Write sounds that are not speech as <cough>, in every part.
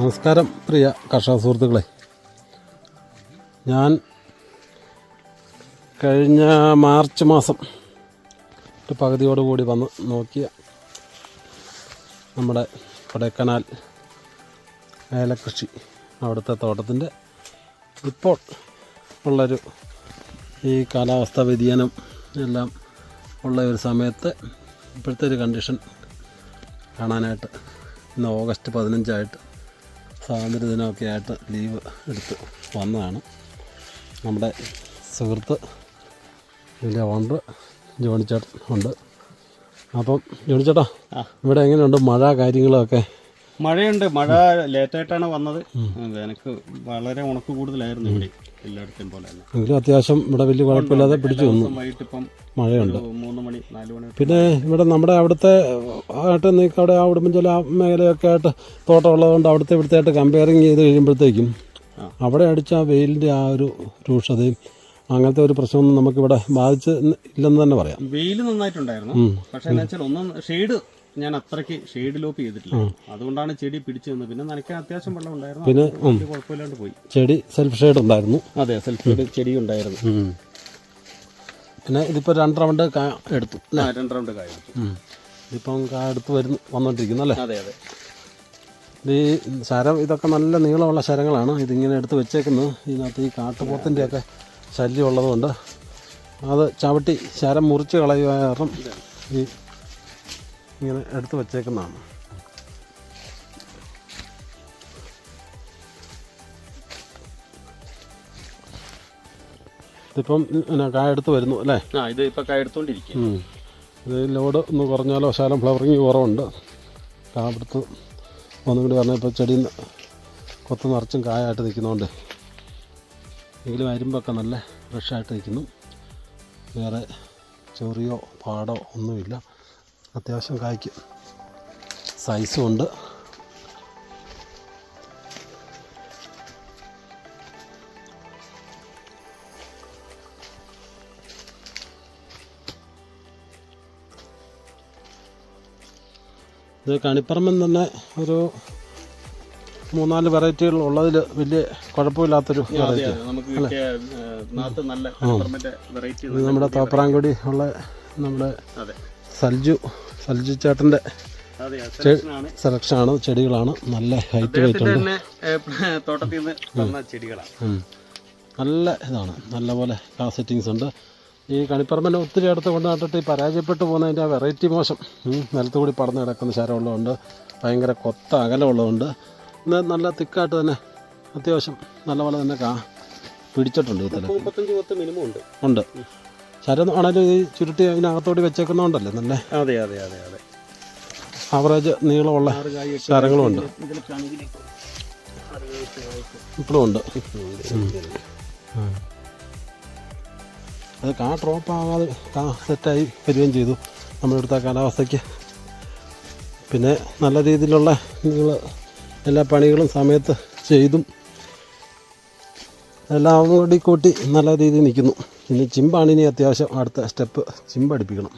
നമസ്കാരം പ്രിയ കർഷക സുഹൃത്തുക്കളെ. ഞാൻ കഴിഞ്ഞ മാർച്ച് മാസം ഒരു പകുതിയോടുകൂടി വന്ന് നോക്കിയ നമ്മുടെ കൊടൈക്കനാൽ ഏലക്കൃഷി അവിടുത്തെ തോട്ടത്തിന്റെ ഇപ്പോൾ ഉള്ളൊരു ഈ കാലാവസ്ഥ വ്യതിയാനം എല്ലാം ഉള്ള ഒരു സമയത്ത് ഇപ്പോഴത്തെ ഒരു കണ്ടീഷൻ കാണാനായിട്ട് ഇന്ന് ഓഗസ്റ്റ് പതിനഞ്ചായിട്ട് സ്വാതന്ത്ര്യ ദിനമൊക്കെ ആയിട്ട് ലീവ് എടുത്ത് വന്നതാണ്. നമ്മുടെ സുഹൃത്ത് ഇതിന്റെ ഓണർ ജോണിച്ചേട്ടൻ ഉണ്ട്. അപ്പം ജോണിച്ചേട്ടാ ഇവിടെ എങ്ങനെയുണ്ട്? മഴ കാര്യങ്ങളൊക്കെ? മഴയുണ്ട്. മഴ ലേറ്റായിട്ടാണ് വന്നത്. എനിക്ക് വളരെ ഉണക്ക് കൂടുതലായിരുന്നു ഇവിടെ. എല്ലായിടത്തെയും പോലെ തന്നെ എങ്കിലും അത്യാവശ്യം ഇവിടെ വലിയ കുഴപ്പമില്ലാതെ പിടിച്ചു വന്നു മഴയുണ്ട്. മൂന്ന് മണി നാല് മണി പിന്നെ ഇവിടെ നമ്മുടെ അവിടുത്തെ ആയിട്ട് നിങ്ങൾക്ക് അവിടെ ആ ഉടുമ്പൻചോല ആ മേഖലയൊക്കെ ആയിട്ട് തോട്ടം ഉള്ളതുകൊണ്ട് അവിടുത്തെ ഇവിടുത്തെ ആയിട്ട് കമ്പയറിങ് ചെയ്ത് കഴിയുമ്പോഴത്തേക്കും അവിടെ അടിച്ച ആ വെയിലിന്റെ ആ ഒരു രൂക്ഷതയും അങ്ങനത്തെ ഒരു പ്രശ്നമൊന്നും നമുക്കിവിടെ ബാധിച്ച് ഇല്ലെന്ന് തന്നെ പറയാം. വെയിൽ നന്നായിട്ടുണ്ടായിരുന്നു. പക്ഷേ എന്താ വെച്ചാൽ ഒന്നും ഷെയ്ഡ് ഞാൻ അത്രയ്ക്ക് ഷെയ്ഡ് ലോപ്പ് ചെയ്തിട്ടില്ല. അതുകൊണ്ടാണ് ചെടി പിടിച്ചു നിന്നത്. പിന്നെ നനയ്ക്കാൻ അത്യാവശ്യം വെള്ളം ഉണ്ടായിരുന്നു. പിന്നെ കുഴപ്പമില്ലാണ്ട് പോയി. ചെടി സെൽഫ് ഷെയ്ഡ് ഉണ്ടായിരുന്നു. അതെ സെൽഫ് ഷെയ്ഡ് ചെടി ഉണ്ടായിരുന്നു. പിന്നെ ഇതിപ്പോ രണ്ട് റൗണ്ട് കാ എടുത്തു രണ്ട് റൗണ്ട് കായ എടുത്തു. ഇതിപ്പം കാ എടുത്ത് വരുന്നു വന്നോണ്ടിരിക്കുന്നു അല്ലേ? അതെ അതെ. ഈ ശരം ഇതൊക്കെ നല്ല നീളമുള്ള ശരങ്ങളാണ്. ഇതിങ്ങനെ എടുത്ത് വെച്ചേക്കുന്നത് ഇതിനകത്ത് ഈ കാട്ടുപോത്തിന്റെയൊക്കെ ശല്യം ഉള്ളതുകൊണ്ട് അത് ചവിട്ടി ശരം മുറിച്ച് കളയുക കാരണം ഈ ഇങ്ങനെ എടുത്ത് വച്ചേക്കുന്നതാണ്. ഇതിപ്പം കായ എടുത്ത് വരുന്നു അല്ലേ? ആ ഇത് ഇപ്പൊ കായ ഇത് ലോഡ് ഒന്ന് കുറഞ്ഞാലോ ശാലം ഫ്ലവറിങ് കുറവുണ്ട്. കാപ്പെടുത്ത് ഒന്നും കൂടി പറഞ്ഞാൽ ഇപ്പോൾ ചെടി കൊത്ത് നിറച്ചും കായായിട്ട് നിൽക്കുന്നതുകൊണ്ട് എങ്കിലും അരുമ്പൊക്കെ നല്ല ഫ്രഷായിട്ട് നിൽക്കുന്നു. വേറെ ചെറിയോ പാടോ ഒന്നുമില്ല. അത്യാവശ്യം കായ്ക്ക് സൈസും ഉണ്ട്. ഇത് കണിപ്പറമ്പൻ തന്നെ ഒരു മൂന്നാൽ വെറൈറ്റികൾ ഉള്ളതിൽ വലിയ കുഴപ്പമില്ലാത്തൊരു വെറൈറ്റി നമ്മുടെ തോപ്രാങ്കുടി ഉള്ള നമ്മുടെ സൽജു സൽജു ചേട്ടന്റെ സെലക്ഷൻ സെലക്ഷനാണ് ചെടികളാണ്. നല്ല ഹൈറ്റ് വെയിറ്റ് ഉണ്ട്. തോട്ടത്തിൽ നിന്ന് തന്ന ചെടികളാണ്. നല്ല ഇതാണ്. നല്ലപോലെ പോലെ സെറ്റിങ്സ് ഉണ്ട്. ഈ കണിപ്പറമ്പിനെ ഒത്തിരി അടുത്ത് കൊണ്ട് നട്ടിട്ട് ഈ പരാജയപ്പെട്ടു പോകുന്നതിന്റെ ആ വെറൈറ്റി മോശം. ഉം. നിലത്ത് കൂടി പടന്ന് കിടക്കുന്ന ശരമുള്ളതുകൊണ്ട് ഭയങ്കര കൊത്ത അകലമുള്ളതുകൊണ്ട് എന്നാൽ നല്ല തിക്കായിട്ട് തന്നെ അത്യാവശ്യം നല്ലപോലെ തന്നെ കാ പിടിച്ചിട്ടുണ്ട് ഇതിൽ ഉണ്ട്. ഉണ്ട്. ശരം ആണെങ്കിലും ഈ ചുരുട്ടി അതിനകത്തോട്ട് വെച്ചേക്കുന്നതുകൊണ്ടല്ലേ നല്ല അതെ അതെ അതെ അതെ. ആവറേജ് നീളമുള്ള ശരങ്ങളും ഉണ്ട്. ഇപ്പോഴും ഉണ്ട്. അത് കാ ഡ്രോപ്പ് ആവാതെ കാ സെറ്റായി വരികയും ചെയ്തു നമ്മളെടുത്ത കാലാവസ്ഥയ്ക്ക്. പിന്നെ നല്ല രീതിയിലുള്ള നിങ്ങൾ എല്ലാ പണികളും സമയത്ത് ചെയ്തും എല്ലാം കൂടി കൂട്ടി നല്ല രീതിയിൽ നിൽക്കുന്നു. ഇനി ചിമ്പാണ് ഇനി അത്യാവശ്യം അടുത്ത സ്റ്റെപ്പ് ചിമ്പ് അടിപ്പിക്കണം.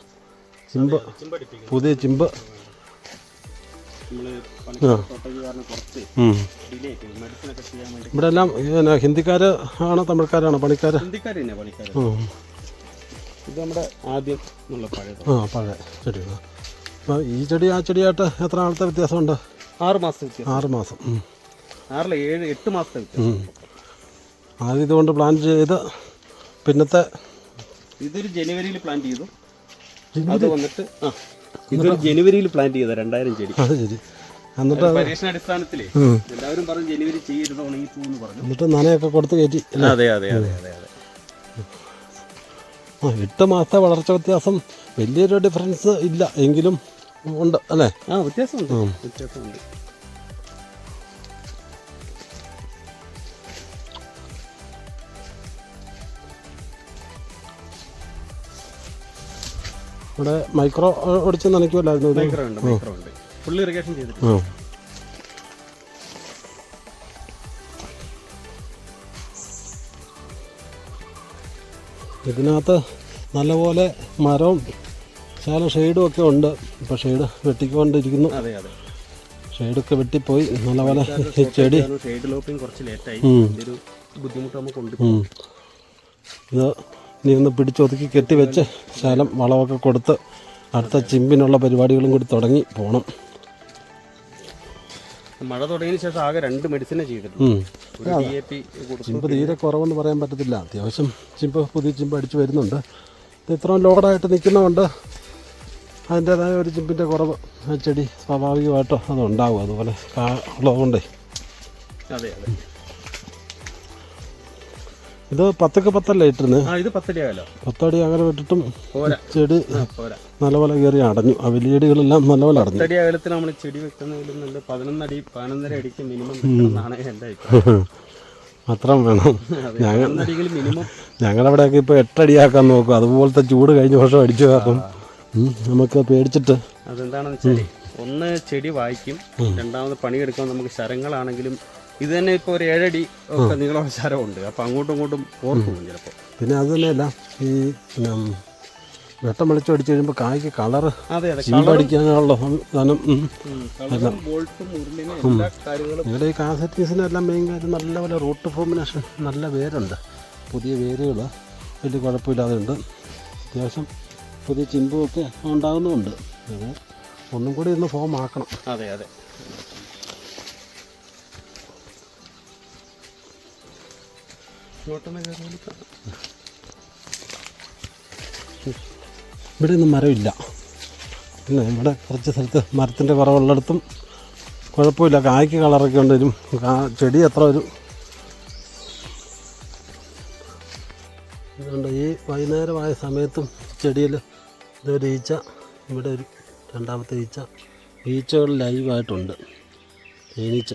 ചിമ്പ് പുതിയ ചിമ്പ്. ഇവിടെ എല്ലാം പിന്നെ ഹിന്ദിക്കാർ ആണോ തമിഴ്ക്കാരാണോ പണിക്കാർ ഇത് നമ്മുടെ ആദ്യം ആ പഴയ ചെടികൾ അപ്പോൾ ഈ ചെടി ആ ചെടിയായിട്ട് എത്ര നാളത്തെ വ്യത്യാസമുണ്ട്? ആറ് മാസം ആറ് മാസം. ആറില്ല ഏഴ് എട്ട് മാസത്തെ ആദ്യം ഇതുകൊണ്ട് പ്ലാൻ ചെയ്ത് പിന്നത്തെ ഇതൊരു ജനുവരിയിൽ പ്ലാൻ ചെയ്തു. അത് വന്നിട്ട് ആ ഇതൊരു ജനുവരിയിൽ പ്ലാൻ ചെയ്ത രണ്ടായിരം ചെടി. അത് ശരി. എന്നിട്ട് പരീക്ഷണാടിസ്ഥാനത്തിലേ. എല്ലാവരും പറഞ്ഞു ജനുവരി ചെയ്യരുത് ഉണങ്ങി പോകുന്നു പറഞ്ഞു. എന്നിട്ട് നനയൊക്കെ കൊടുത്ത് കയറ്റി അതെ അതെ അതെ അതെ അതെ. ആ എട്ട് മാസത്തെ വളർച്ച വ്യത്യാസം വലിയൊരു ഡിഫറൻസ് ഇല്ല എങ്കിലും ഉണ്ട് അല്ലേ? ആ വ്യത്യാസമുണ്ട് വ്യത്യാസമുണ്ട്. ഇവിടെ മൈക്രോ ഒടിച്ച് നനയ്ക്കുമല്ലായിരുന്നു ഇത്? മൈക്രോ ഉണ്ട് മൈക്രോ ഉണ്ട് ഫുൾ ഇറിഗേഷൻ ചെയ്തിട്ടുണ്ട്. ഇതിനകത്ത് നല്ലപോലെ മരവും ശാല ഷെയ്ഡും ഒക്കെ ഉണ്ട്. ഇപ്പോൾ ഷെയ്ഡ് വെട്ടിക്കൊണ്ടിരിക്കുന്നു. അതെ അതെ. ഷെയ്ഡൊക്കെ വെട്ടിപ്പോയി. നല്ലപോലെ ചെടി. ഷെയ്ഡ് ലോപ്പിംഗ് കുറച്ച് ലേറ്റായി ഒരു ബുദ്ധിമുട്ട് നമുക്ക് ഉണ്ട് ഇത് ഇനി ഒന്ന് പിടിച്ചൊതുക്കി കെട്ടിവെച്ച് ശകലം വളമൊക്കെ കൊടുത്ത് അടുത്ത ചിമ്പിനുള്ള പരിപാടികളും കൂടി തുടങ്ങി പോകണം മഴ തുടങ്ങിയ ശേഷം ആകെ രണ്ട് മെഡിസിനെ ചെയ്തിട്ടുണ്ട്. ചിമ്പ് തീരെ കുറവെന്ന് പറയാൻ പറ്റത്തില്ല. അത്യാവശ്യം ചിമ്പ് പുതിയ ചിമ്പ് അടിച്ചു വരുന്നുണ്ട്. ഇത് ഇത്രയും ലോഡായിട്ട് നിൽക്കുന്നതുകൊണ്ട് അതിന്റേതായ ഒരു ചിമ്പിന്റെ കുറവ് ചെടി സ്വാഭാവികമായിട്ടോ അതുണ്ടാവും അതുപോലെ ഉള്ളതുകൊണ്ടേ. അതെ അതെ. ഇത് പത്തൊക്കെ പത്തല്ലേ ഇട്ടിരുന്നത് ഇത് പത്തടി ആകല്ലോ പത്തടി അകലെ വിട്ടിട്ടും ചെടി നല്ല പോലെ നല്ലപോലെ കയറി അടഞ്ഞു. ആ വലിയ ചെടികളെല്ലാം നല്ലപോലെ അടഞ്ഞു. പത്തടി അകലത്തിൽ നമ്മൾ ചെടി വെക്കുന്നതിലും നല്ല പതിനൊന്നടി പതിനൊന്നര അടിക്ക് മിനിമം വെക്കണമെന്നാണ് എന്റെ അത്രയും <laughs> വേണം. ഞങ്ങൾ അവിടെയൊക്കെ ഇപ്പോൾ എട്ടടിയാക്കാൻ നോക്കും. അതുപോലത്തെ ചൂട് കഴിഞ്ഞ വർഷം അടിച്ചു ഉം, നമുക്ക് പേടിച്ചിട്ട്. അതെന്താണെന്ന് വെച്ചാൽ ഒന്ന് ചെടി വായിക്കും. രണ്ടാമത് പണിയെടുക്കാൻ നമുക്ക് ശരങ്ങളാണെങ്കിലും ഇത് തന്നെ ഇപ്പോൾ ഒരു ഏഴടി ഒക്കെ നീളം ശരമുണ്ട് അപ്പോൾ അങ്ങോട്ടും ഇങ്ങോട്ടും ഓർക്കും ചിലപ്പോൾ പിന്നെ അത് തന്നെയല്ല ഈ വെട്ടം വെളിച്ചം അടിച്ചു കഴിയുമ്പോൾ കായ്ക്ക് കളറ് അടിക്കാനുള്ള ചീമ്പടിക്കാനുള്ള സാധനം നിങ്ങളുടെ ഈ കാസറ്റീസിനെല്ലാം മെയിൻ കാര്യം നല്ലപോലെ റൂട്ട് ഫോമിനേഷൻ നല്ല വേരുണ്ട്. പുതിയ വേരുകൾ വലിയ കുഴപ്പമില്ലാതെ ഉണ്ട് അത്യാവശ്യം പുതിയ ചിമ്പുമൊക്കെ ഉണ്ടാകുന്നുമുണ്ട് അത് ഒന്നും കൂടി ഒന്ന് ഫോം ആക്കണം. അതെ അതെ. ഇവിടെ ഒന്നും മരമില്ല. പിന്നെ ഇവിടെ കുറച്ച് സ്ഥലത്ത് മരത്തിന്റെ കുറവുള്ളിടത്തും കുഴപ്പമില്ല. കായ്ക്ക് കളറൊക്കെ ഉണ്ടെങ്കിലും ചെടി അത്ര ഒരു അതുകൊണ്ട് ഈ വൈകുന്നേരമായ സമയത്തും ചെടിയിൽ ഇതൊരു ഈച്ച ഇവിടെ ഒരു രണ്ടാമത്തെ ഈച്ച ഈച്ചകൾ ലൈവായിട്ടുണ്ട് തേനീച്ച.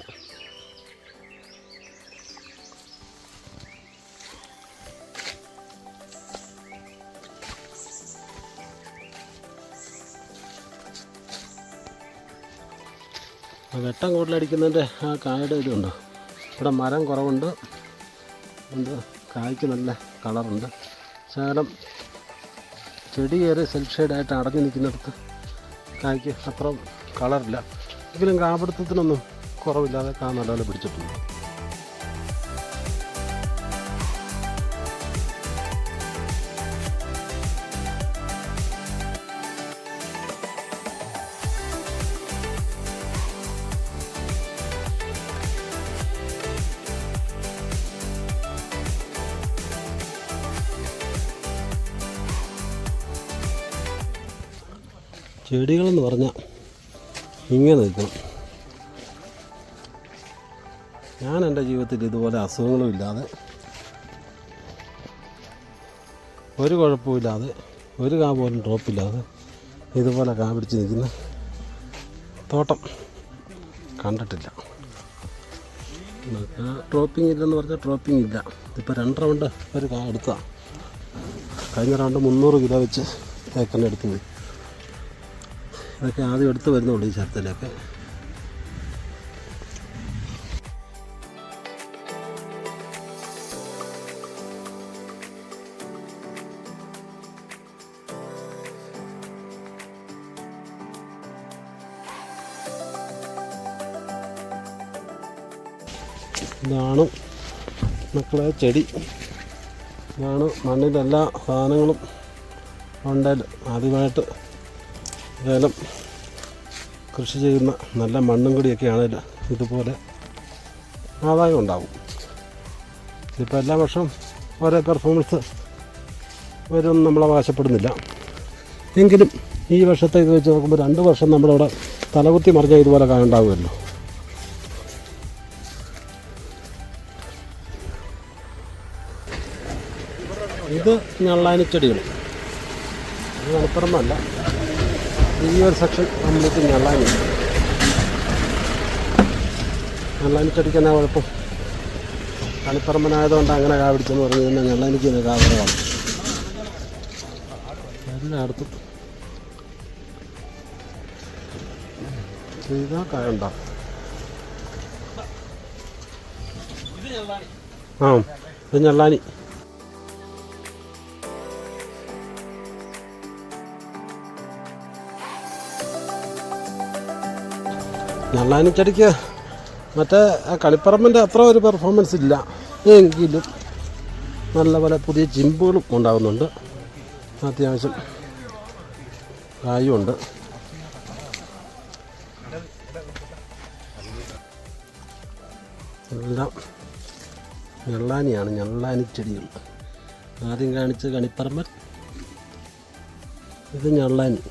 വെട്ടം കൂടുതലടിക്കുന്നതിന്റെ ആ കായയുടെ ഇതുണ്ട്. ഇവിടെ മരം കുറവുണ്ട്. ഉണ്ട്. കായ്ക്ക് നല്ല കളറുണ്ട്. ശകലം ചെടി കയറി സെൽഫ് ഷെയ്ഡായിട്ട് അടഞ്ഞു നിൽക്കുന്നിടത്ത് കായ്ക്ക് അത്ര കളറില്ല. എങ്കിലും കാപിടുത്തത്തിനൊന്നും കുറവില്ലാതെ കാ നല്ലപോലെ പിടിച്ചിട്ടുണ്ട്. ചെടികളെന്ന് പറഞ്ഞാൽ ഇങ്ങനെ നിൽക്കണം. ഞാൻ എന്റെ ജീവിതത്തിൽ ഇതുപോലെ അസുഖങ്ങളും ഇല്ലാതെ ഒരു കുഴപ്പമില്ലാതെ ഒരു കാ പോലും ഡ്രോപ്പില്ലാതെ ഇതുപോലെ കാ പിടിച്ച് നിൽക്കുന്ന തോട്ടം കണ്ടിട്ടില്ല. ട്രോപ്പിംഗ് ഇല്ലെന്ന് പറഞ്ഞാൽ ട്രോപ്പിംഗ് ഇല്ല. ഇപ്പോൾ രണ്ട് റൗണ്ട് ഒരു കാ എടുത്താണ് കഴിഞ്ഞ റൗണ്ട് മുന്നൂറ് കിലോ വെച്ച് ഏക്കറിന്റെ എടുത്തു പോയി ഇതൊക്കെ ആദ്യം എടുത്ത് വരുന്നുണ്ട് ഈ ശരത്തിലൊക്കെ ഇതാണ് മക്കളെ ചെടി. ഇതാണ് മണ്ണിന്റെ എല്ലാ സാധനങ്ങളും. ഉണ്ടേൽ ആദ്യമായിട്ട് ഏലം കൃഷി ചെയ്യുന്ന നല്ല മണ്ണും കൂടിയൊക്കെ ആണെങ്കിൽ ഇതുപോലെ ആദായം ഉണ്ടാവും ഇതിപ്പോൾ എല്ലാ വർഷവും ഓരോ പെർഫോമൻസ് വരും നമ്മൾ അവകാശപ്പെടുന്നില്ല എങ്കിലും ഈ വർഷത്തെ ഇത് വെച്ച് നോക്കുമ്പോൾ രണ്ട് വർഷം നമ്മളിവിടെ തലകുത്തി മറിഞ്ഞാൽ ഇതുപോലെ കാണുണ്ടാവുമല്ലോ ഇത് ഞള്ളാനിച്ചെടികൾ ഇത് മലപ്പുറമല്ല ഈ ഒരു സെക്ഷൻ കംപ്ലീറ്റ് ഞള്ളാനി ഞള്ളാനി ചെടിക്ക് എന്നാ കുഴപ്പം. കളിപ്പറമ്പനായതുകൊണ്ട് അങ്ങനെ കാ പിടിച്ചെന്ന് പറഞ്ഞു തന്നെ കാ കുറവാണ്. എല്ലായിടത്തും. ചെയ്താൽ കായുണ്ടോ ആ ഇത് ഞള്ളാനി. ഞള്ളാനി ചെടിക്ക് മറ്റേ ആ കളിപ്പറമ്പിന്റെ അത്ര ഒരു പെർഫോമൻസ് ഇല്ല. എങ്കിലും നല്ലപോലെ പുതിയ ചിമ്പുകളും ഉണ്ടാകുന്നുണ്ട് അത്യാവശ്യം കായുണ്ട്. എല്ലാം ഞെള്ളാനിയാണ് ഞെള്ളാനി ചെടികൾ ആദ്യം കാണിച്ച കണിപ്പറമ്പൻ ഇത് ഞെള്ളാനി.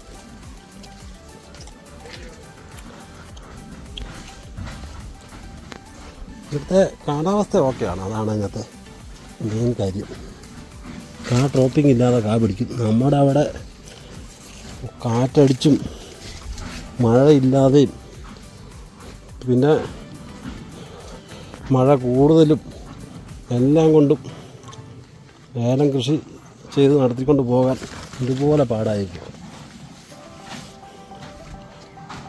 ഇവിടുത്തെ കാലാവസ്ഥ ഓക്കെയാണ്. അതാണ് അതിനകത്തെ മെയിൻ കാര്യം. കാ ട്രോപ്പിംഗ് ഇല്ലാതെ കാ പിടിക്കും. നമ്മുടെ അവിടെ കാറ്റടിച്ചും മഴയില്ലാതെയും പിന്നെ മഴ കൂടുതലും എല്ലാം കൊണ്ടും ഏലം കൃഷി ചെയ്ത് നടത്തിക്കൊണ്ട് പോകാൻ ഇതുപോലെ പാടായിരിക്കും.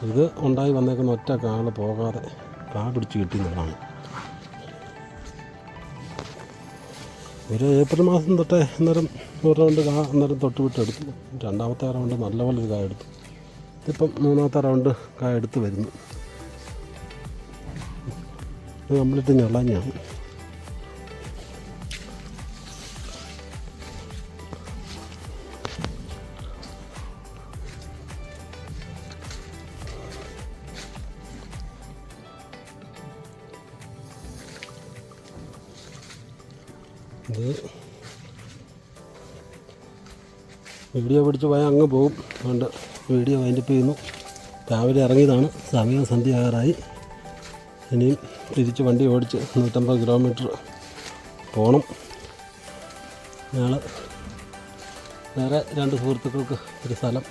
ഇത് ഉണ്ടായി വന്നേക്കുന്ന ഒറ്റ കാൾ പോകാതെ കാ പിടിച്ച് കിട്ടുന്നതാണ് ഒരു ഏപ്രിൽ മാസം തൊട്ടേ അന്നേരം ഒരു റൗണ്ട് കാ അന്നേരം തൊട്ട് വിട്ട് എടുത്തു. രണ്ടാമത്തെ റൗണ്ട് നല്ലപോലെ ഒരു കായ എടുത്തു. ഇതിപ്പം മൂന്നാമത്തെ റൗണ്ട് കായ എടുത്ത് വരുന്നു. കംപ്ലീറ്റ് ഞെള്ളാഞ്ഞാണ് ഇത് വീഡിയോ പിടിച്ച് പോയാൽ അങ്ങ് പോകും. അതുകൊണ്ട് വീഡിയോ വൈൻഡപ്പ് ചെയ്യുന്നു. രാവിലെ ഇറങ്ങിയതാണ്. സമയം സന്ധ്യയാകാറായി ഇനിയും തിരിച്ച് വണ്ടി ഓടിച്ച് നൂറ്റമ്പത് കിലോമീറ്റർ പോകണം ഞങ്ങൾ വേറെ രണ്ട് സുഹൃത്തുക്കൾക്ക് ഒരു സ്ഥലം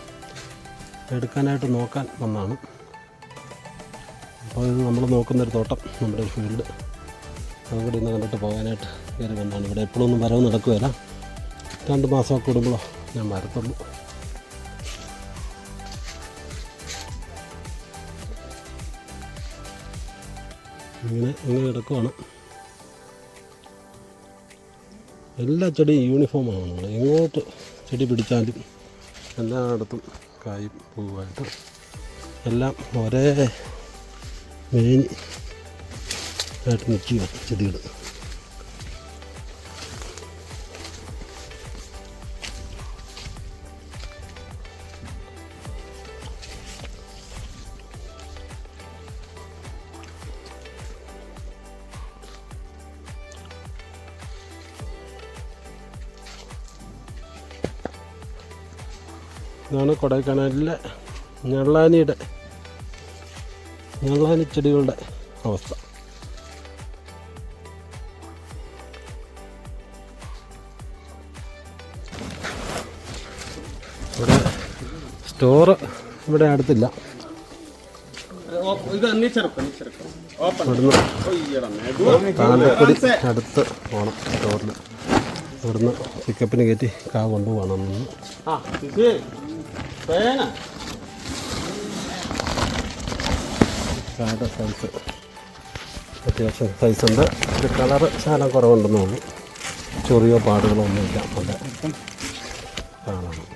എടുക്കാനായിട്ട് നോക്കാൻ വന്നതാണ് അപ്പോൾ ഇത് നമ്മൾ നോക്കുന്നൊരു തോട്ടം നമ്മുടെ ഒരു ഫീൽഡ്. അതുകൂടി ഇന്ന് കണ്ടിട്ട് പോകാനായിട്ട് കയറി വന്നാണ് ഇവിടെ എപ്പോഴൊന്നും വരവ് നടക്കുകയില്ല. രണ്ട് മാസമൊക്കെ കൂടുമ്പോഴോ ഞാൻ വരത്തുള്ളൂ. ഇങ്ങനെ ഇങ്ങനെ കിടക്കുവാണ്. എല്ലാ ചെടിയും യൂണിഫോമാണ് നമ്മൾ എങ്ങോട്ട് ചെടി പിടിച്ചാലും എല്ലായിടത്തും കായും പൂവായിട്ട് എല്ലാം ഒരേ മേഞ്ഞ് ആയിട്ട് നിൽക്കുക ചെടികൾ ഇതാണ് കൊടൈക്കനാലിലെ ഞള്ളാനിയുടെ ഞള്ളാനി ചെടികളുടെ അവസ്ഥ. ഇവിടെ സ്റ്റോർ ഇവിടെ അടുത്തില്ല. കാലക്കുടി അടുത്ത് പോകണം സ്റ്റോറിൽ ഇവിടുന്ന് പിക്കപ്പിന് കയറ്റി കാ കൊണ്ടുപോകണം. അത്യാവശ്യം സൈസ് ഉണ്ട്. ഒരു കളറ് ശാലം കുറവുണ്ടെന്ന് തോന്നുന്നു ചെറിയോ പാടുകളോ ഒന്നുമില്ല കാണാം.